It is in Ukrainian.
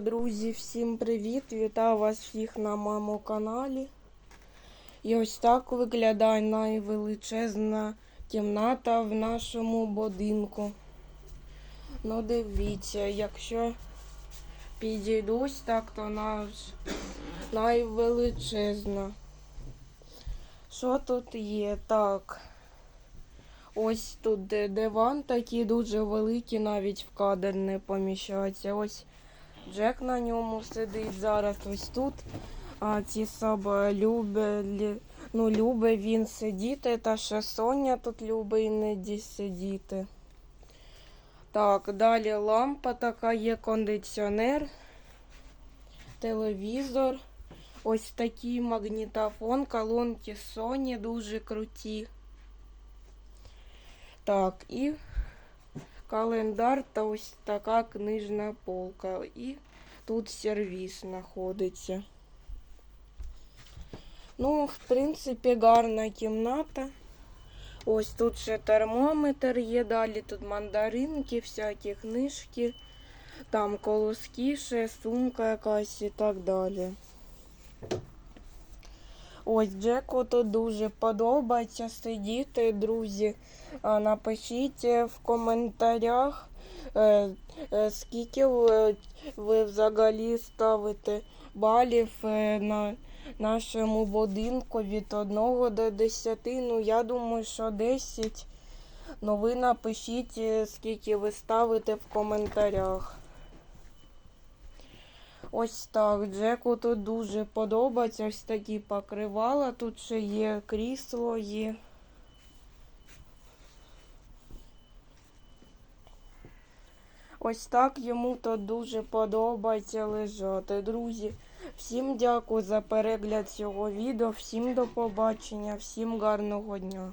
Друзі, всім привіт! Вітаю вас всіх на моєму каналі. І ось так виглядає найвеличезна кімната в нашому будинку. Ну, дивіться, якщо підійдусь, так то наш найвеличезна. Що тут є? Так. Ось тут диван такий дуже великий, навіть в кадр не поміщається. Ось Джек на ньому сидить зараз ось тут. А ці соба любить, ну, любить він сидіти, та ще Соня тут любить іноді сидіти. Так, далі лампа така є, кондиціонер, телевізор. Ось такий магнітофон, колонки Sony дуже круті. Так, і календар та ось така книжна полка. І тут сервіс знаходиться. Ну, в принципі, гарна кімната. Ось тут ще термометр є, далі тут мандаринки, всякі книжки, там колоски, ще сумка якась і так далі. Ось Джеку тут дуже подобається сидіти, друзі. Напишіть е, в коментарях, е, е, скільки ви, взагалі ставите балів на нашому будинку від 1 до 10. Ну, я думаю, що 10. Ну, ви напишіть, скільки ви ставите в коментарях. Ось так. Джеку тут дуже подобається. Ось такі покривала. Тут ще є крісло є. Ось так йому тут дуже подобається лежати. Друзі, всім дякую за перегляд цього відео, всім до побачення, всім гарного дня.